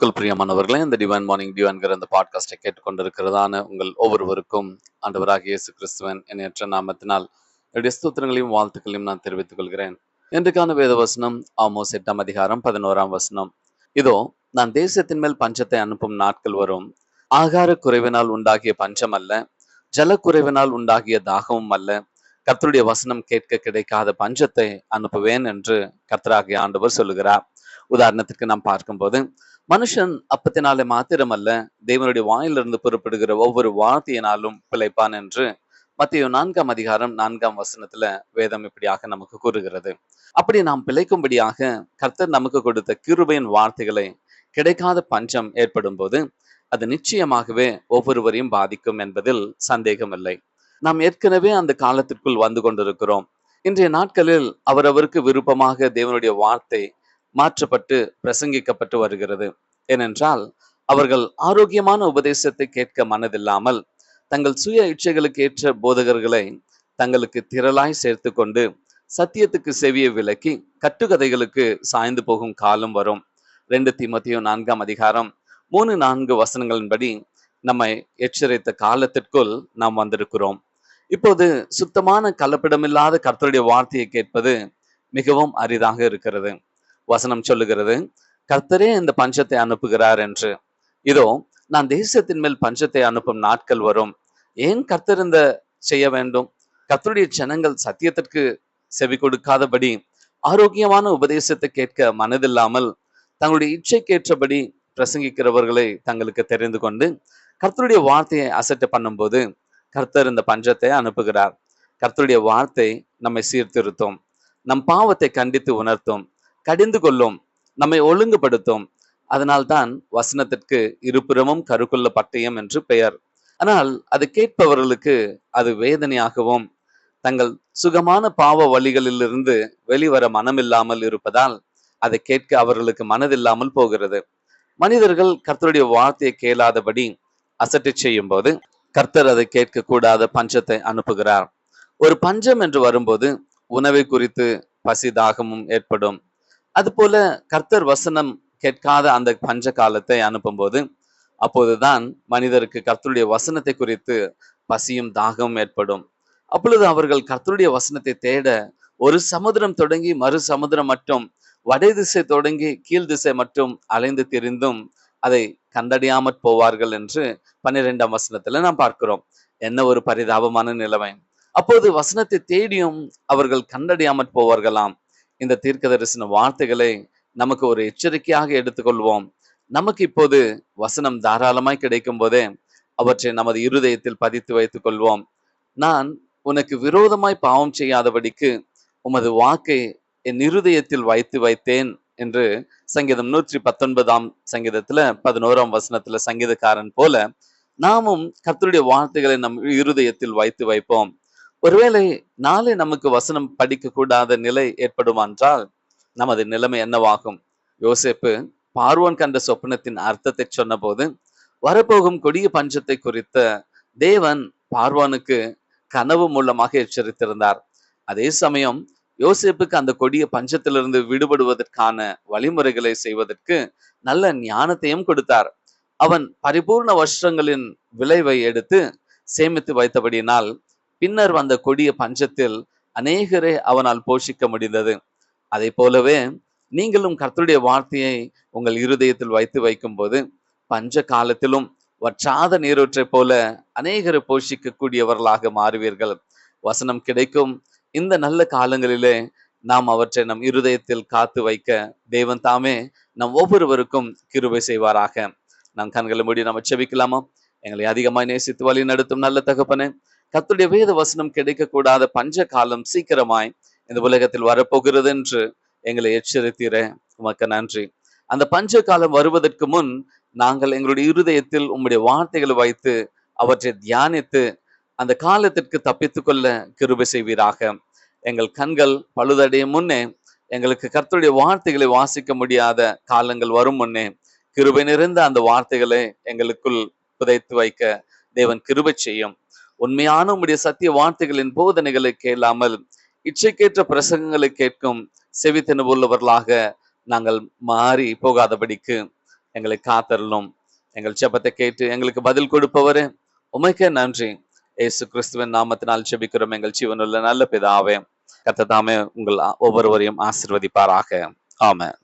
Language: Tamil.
கிறிஸ்துவுக்குள் பிரியமானவர்களே இந்த டிவைன் மார்னிங் டியூ என்கிற இந்த பாட்காஸ்டை கேட்டுக்கொண்டிருக்கிறதான உங்கள் ஒவ்வொருவருக்கும் ஆண்டவராக இயேசு கிறிஸ்துவன் எண்ணற்ற நாமத்தினால் என்னுடைய ஸ்தோத்திரங்களையும் வாழ்த்துக்களையும் நான் தெரிவித்துக் கொள்கிறேன். இன்றைக்கான வேத வசனம் ஆமோஸ் எட்டாம் அதிகாரம் பதினோராம் வசனம். இதோ நான் தேசத்தின் மேல் பஞ்சத்தை அனுப்பும் நாட்கள் வரும். ஆகார குறைவினால் உண்டாகிய பஞ்சம் அல்ல ஜலக்குறைவினால் உண்டாகிய தாகமும் அல்ல. கர்த்தருடைய வசனம் கேட்க கிடைக்காத பஞ்சத்தை அனுப்புவேன் என்று கர்த்தராகிய ஆண்டவர் சொல்லுகிறார். உதாரணத்திற்கு நாம் பார்க்கும்போது மனுஷன் அப்பத்தினாலே மாத்திரமல்ல தேவனுடைய வாயிலிருந்து புறப்படுகிற ஒவ்வொரு வார்த்தையினாலும் பிழைப்பான் என்று மத்திய நான்காம் அதிகாரம் நான்காம் வசனத்துல வேதம் இப்படியாக நமக்கு கூறுகிறது. அப்படி நாம் பிழைக்கும்படியாக கர்த்தர் நமக்கு கொடுத்த கிருபையின் வார்த்தைகளை கிடைக்காத பஞ்சம் ஏற்படும் போது அது நிச்சயமாகவே ஒவ்வொருவரையும் பாதிக்கும் என்பதில் சந்தேகமில்லை. நாம் ஏற்கனவே அந்த காலத்திற்குள் வந்து கொண்டிருக்கிறோம். இன்றைய நாட்களில் அவரவருக்கு விருப்பமாக தேவனுடைய வார்த்தை மாற்றப்பட்டு பிரசங்கிக்கப்பட்டு வருகிறது. ஏனென்றால் அவர்கள் ஆரோக்கியமான உபதேசத்தை கேட்க மனதில்லாமல் தங்கள் சுய இச்சைகளுக்கு ஏற்ற போதகர்களை தங்களுக்கு திரளாய் சேர்த்து கொண்டு சத்தியத்துக்கு செவியை விலக்கி கட்டுக்கதைகளுக்கு சாய்ந்து போகும் காலம் வரும். ரெண்டு தீமத்தியும் நான்காம் அதிகாரம் மூணு நான்கு வசனங்களின்படி நம்மை எச்சரித்த காலத்திற்குள் நாம் வந்திருக்கிறோம். இப்போது சுத்தமான கலப்பிடமில்லாத கர்த்தருடைய வார்த்தையை கேட்பது மிகவும் அரிதாக இருக்கிறது. வசனம் சொல்லுகிறது. கர்த்தரே இந்த பஞ்சத்தை அனுப்புகிறார் என்று. இதோ நான் தேசத்தின் மேல் பஞ்சத்தை அனுப்பும் நாட்கள் வரும். ஏன் கர்த்தர் இந்த செய்ய வேண்டும்? கர்த்தருடைய ஜனங்கள் சத்தியத்திற்கு செவி கொடுக்காதபடி ஆரோக்கியமான உபதேசத்தை கேட்க மனதில்லாமல் தங்களுடைய இச்சைக்கேற்றபடி பிரசங்கிக்கிறவர்களை தங்களுக்கு தெரிந்து கொண்டு கர்த்தருடைய வார்த்தையை அசட்டை பண்ணும்போது கர்த்தர் இந்த பஞ்சத்தை அனுப்புகிறார். கர்த்தருடைய வார்த்தை நம்மை சீர்திருத்தும். நம் பாவத்தை கண்டித்து உணர்த்தும். கடிந்து கொள்ளும் நம்மை ஒழுங்குபடுத்தும். அதனால்தான் வசனத்திற்கு இருபுறமும் கருக்குள்ள பட்டயம் என்று பெயர். ஆனால் அது கேட்பவர்களுக்கு அது வேதனையாகவும் தங்கள் சுகமான பாவ வழிகளிலிருந்து வெளிவர மனமில்லாமல் இருப்பதால் அதை கேட்க அவர்களுக்கு மனதில்லாமல் போகிறது. மனிதர்கள் கர்த்தருடைய வார்த்தையை கேளாதபடி அசட்டை செய்யும் போது கர்த்தர் அதை கேட்க கூடாத பஞ்சத்தை அனுப்புகிறார். ஒரு பஞ்சம் என்று வரும்போது உணவை குறித்து பசி தாகமும் ஏற்படும். அதுபோல கர்த்தர் வசனம் கேட்காத அந்த பஞ்ச காலத்தை அனுப்பும்போது அப்போதுதான் மனிதருக்கு கர்த்தருடைய வசனத்தை குறித்து பசியும் தாகமும் ஏற்படும். அப்பொழுது அவர்கள் கர்த்தருடைய வசனத்தை தேட ஒரு சமுதிரம் தொடங்கி மறு சமுதிரம் மட்டும் வடை திசை தொடங்கி கீழ் திசை மட்டும் அலைந்து திரிந்தும் அதை கண்டடையாமற் போவார்கள் என்று பன்னிரெண்டாம் வசனத்துல நாம் பார்க்கிறோம். என்ன ஒரு பரிதாபமான நிலைமை. அப்போது வசனத்தை தேடியும் அவர்கள் கண்டடியாமற் போவார்களாம். இந்த தீர்க்க தரிசன வார்த்தைகளை நமக்கு ஒரு எச்சரிக்கையாக எடுத்துக்கொள்வோம். நமக்கு இப்போது வசனம் தாராளமாய் கிடைக்கும் போதே அவற்றை நமது இருதயத்தில் பதித்து வைத்துக் கொள்வோம். நான் உனக்கு விரோதமாய் பாவம் செய்யாதபடிக்கு உமது வாக்கை என் இருதயத்தில் வைத்து வைத்தேன் என்று சங்கீதம் நூற்றி பத்தொன்பதாம் சங்கீதத்துல பதினோராம் வசனத்துல சங்கீதக்காரன் போல நாமும் கர்த்தருடைய வார்த்தைகளை நம் இருதயத்தில் வைத்து வைப்போம். ஒருவேளை நாளை நமக்கு வசனம் படிக்க கூடாத நிலை ஏற்படுமான்றால் நமது நிலைமை என்னவாகும்? யோசேப்பு பார்வோன் கண்ட சொப்பனத்தின் அர்த்தத்தை சொன்னபோது வரப்போகும் கொடிய பஞ்சத்தை குறித்த தேவன் பார்வானுக்கு கனவு மூலமாக எச்சரித்திருந்தார். அதே சமயம் யோசேப்புக்கு அந்த கொடிய பஞ்சத்திலிருந்து விடுபடுவதற்கான வழிமுறைகளை செய்வதற்கு நல்ல ஞானத்தையும் கொடுத்தார். அவன் பரிபூர்ண வருஷங்களின் விளைவை எடுத்து சேமித்து வைத்தபடியினால் பின்னர் வந்த கொடிய பஞ்சத்தில் அநேகரை அவனால் போஷிக்க முடிந்தது. அதை போலவே நீங்களும் கர்த்தருடைய வார்த்தையை உங்கள் இருதயத்தில் வைத்து வைக்கும்போது பஞ்ச காலத்திலும் வற்றாத நீரூற்றை போல அநேகரை போஷிக்கக்கூடியவர்களாக மாறுவீர்கள். வசனம் கிடைக்கும். இந்த நல்ல காலங்களிலே நாம் அவற்றை நம் இருதயத்தில் காத்து வைக்க தேவன் தாமே நம் ஒவ்வொருவருக்கும் கிருபை செய்வாராக. நம் கண்களை மூடி நம்ம செபிக்கலாமா? எங்களை அதிகமாய் நேசித்து வழி நடத்தும் நல்ல தகப்பனே கத்துடைய வேத வசனம் கிடைக்கக்கூடாத பஞ்ச காலம் சீக்கிரமாய் இந்த உலகத்தில் வரப்போகிறது என்று எங்களை எச்சரித்திறேன் உமக்கு நன்றி. அந்த பஞ்ச காலம் வருவதற்கு முன் நாங்கள் எங்களுடைய இருதயத்தில் உம்முடைய வார்த்தைகளை வைத்து அவற்றை தியானித்து அந்த காலத்திற்கு தப்பித்து கொள்ள கிருபை செய்வீராக. எங்கள் கண்கள் பழுதடையும் முன்னே எங்களுக்கு கர்த்தருடைய வார்த்தைகளை வாசிக்க முடியாத காலங்கள் வரும் முன்னே கிருபை நிறைந்த அந்த வார்த்தைகளை எங்களுக்குள் புதைத்து வைக்க தேவன் கிருபை செய்யும். உண்மையான உம்முடைய சத்திய வார்த்தைகளின் போதனைகளை கேளாமல் இச்சைக்கேற்ற பிரசங்கங்களை கேட்கும் செவி உள்ளவர்களாக நாங்கள் மாறி போகாதபடிக்கு எங்களை காத்தரலும் எங்கள் ஜெபத்தை கேட்டு எங்களுக்கு பதில் கொடுப்பவரே உமைக்கே நன்றி. ஏசு கிறிஸ்துவின் நாமத்தினால் ஜெபிக்கிறோம். எங்கள் ஜீவனுள்ள நல்ல பிதாவே கத்ததாமே உங்கள் ஒவ்வொருவரையும் ஆசிர்வதிப்பாராக. ஆமாம்